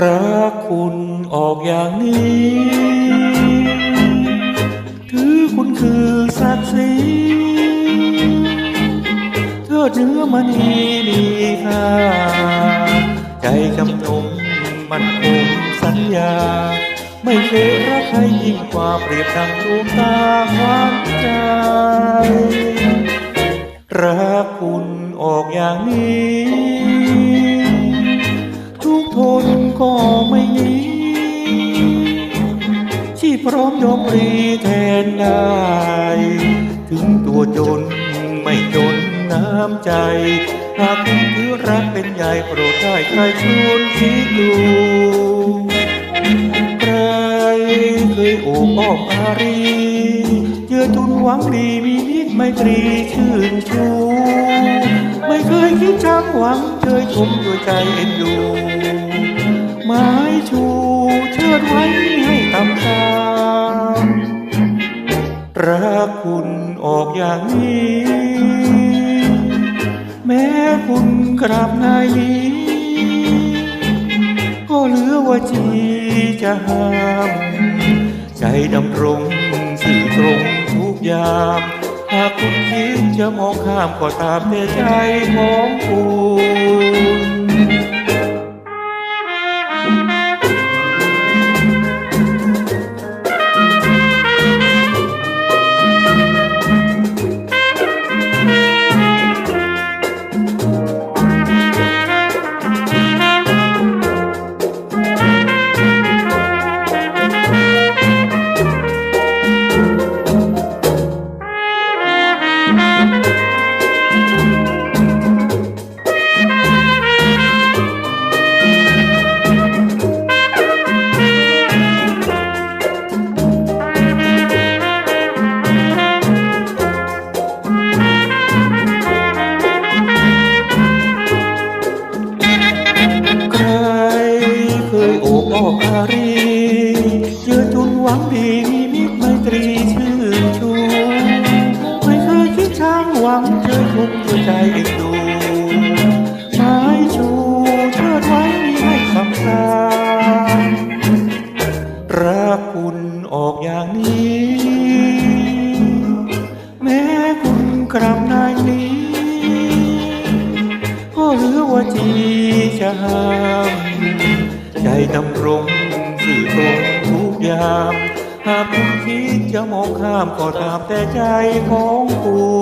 รักคุณออกอย่างนี้ ถือคุณคือศักดิ์ศรีเธอเนื้อมันนีมีค่า ใจจำนงมันคงสัญญา ไม่เคยรักใครยิ่งกว่าเปรียบดังดวงตาความ พร้อมยอมรีแทนได้ ถึงตัวจนไม่จนน้ำใจ หากคุณถือรักเป็นใหญ่โปรดได้ใครชวนคิดดู ใครเคยโอบอ้อมอารีเจอทุนหวังดีมีมิตรไม่ตรีชื่นชูไม่เคยคิดช้างหวังเคยชมด้วยใจเอ็นดูไม้ชูเชิดไว้ อย่างนี้ แม้คุณกราบนายนี้ ก็เหลือว่าจีจะห้าม ใจดำรงสื่อตรงทุกยาม หากคุณคิดจะมองข้ามก็ตามแต่ใจของคุณ รีเจอจุนหวังดีมีมิตรไมตรีชื่นชูไม่เคยคิดช้างหวังเจอทุกข์ด้วยใจเอ็นดูไม้ชูเชิดไว้ให้คำสารักคุณออกอย่างนี้ แม้คุณกราบนายนี้ก็เหลือว่าจีจะห้ามใจดำรง สื่อตรงทุกยาม หากคุณคิดจะมองข้ามก็ตามแต่ใจของคุณ